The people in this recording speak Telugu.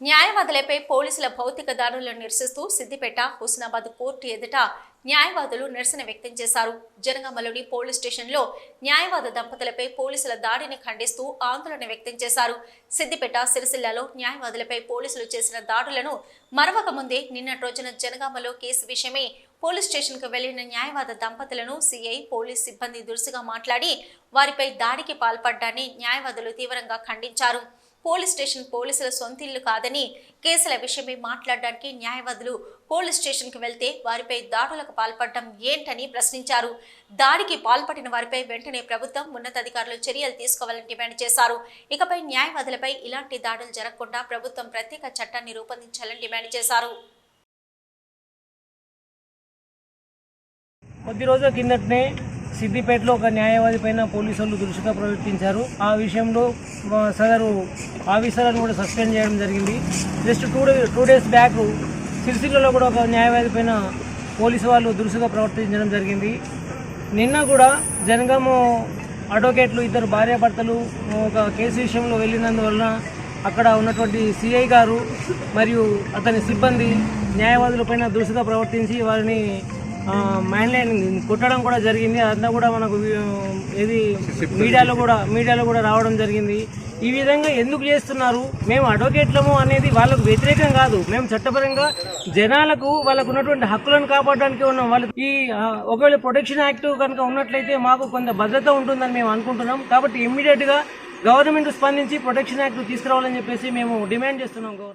న్యాయవాదులపై పోలీసుల భౌతిక దాడులను నిరసిస్తూ సిద్దిపేట హుస్నాబాద్ కోర్టు ఎదుట న్యాయవాదులు నిరసన వ్యక్తం చేశారు. జనగామలోని పోలీస్ స్టేషన్లో న్యాయవాద దంపతులపై పోలీసుల దాడిని ఖండిస్తూ ఆందోళన వ్యక్తం చేశారు. సిద్దిపేట సిరిసిల్లలో న్యాయవాదులపై పోలీసులు చేసిన దాడులను మరవక ముందే నిన్నటి రోజున జనగామలో కేసు విషయమై పోలీస్ స్టేషన్కు వెళ్ళిన న్యాయవాద దంపతులను సిఐ పోలీస్ సిబ్బంది దురుసుగా మాట్లాడి వారిపై దాడికి పాల్పడ్డాన్ని న్యాయవాదులు తీవ్రంగా ఖండించారు. పోలీస్ స్టేషన్ పోలీసుల సొంతిల్లు కాదని కేసుల విషయమై మాట్లాడడానికి న్యాయవాదులు పోలీస్ స్టేషన్కి వెళ్తే వారిపై దాడులకు పాల్పడడం ఏంటని ప్రశ్నించారు. దాడికి పాల్పడిన వారిపై వెంటనే ప్రభుత్వం ఉన్నతాధికారులు చర్యలు తీసుకోవాలని డిమాండ్ చేశారు. ఇకపై న్యాయవాదులపై ఇలాంటి దాడులు జరగకుండా ప్రభుత్వం ప్రత్యేక చట్టాన్ని రూపొందించాలని డిమాండ్ చేశారు. కొద్ది రోజుల కిందటనే సిద్దిపేటలో ఒక న్యాయవాది పైన పోలీసులు దురుసుగా ప్రవర్తించారు. ఆ విషయంలో సదరు ఆఫీసర్లను కూడా సస్పెండ్ చేయడం జరిగింది. Just two day two days back సిరిసిల్లలో కూడా ఒక న్యాయవాది పైన పోలీసు వాళ్ళు దురుసుగా ప్రవర్తించడం జరిగింది. నిన్న కూడా జనగామ అడ్వకేట్లు ఇద్దరు భార్యాభర్తలు ఒక కేసు విషయంలో వెళ్ళినందువలన అక్కడ ఉన్నటువంటి సిఐ గారు మరియు అతని సిబ్బంది న్యాయవాదులపైన దురుసుగా ప్రవర్తించి వారిని మైండ్లైన్ కొట్టడం కూడా జరిగింది. అదంతా కూడా మనకు ఇది మీడియాలో కూడా మీడియాలో కూడా రావడం జరిగింది. ఈ విధంగా ఎందుకు చేస్తున్నారు? మేము అడ్వకేట్లము అనేది వాళ్ళకు వ్యతిరేకం కాదు. మేము చట్టపరంగా జనాలకు వాళ్ళకు ఉన్నటువంటి హక్కులను కాపాడడానికి ఉన్నాం. వాళ్ళు ఈ ఒకవేళ ప్రొటెక్షన్ యాక్ట్ కనుక ఉన్నట్లయితే మాకు కొంత భద్రత ఉంటుందని మేము అనుకుంటున్నాం. కాబట్టి ఇమ్మీడియట్గా గవర్నమెంట్ స్పందించి ప్రొటెక్షన్ యాక్ట్ తీసుకురావాలని చెప్పేసి మేము డిమాండ్ చేస్తున్నాం గవర్నమెంట్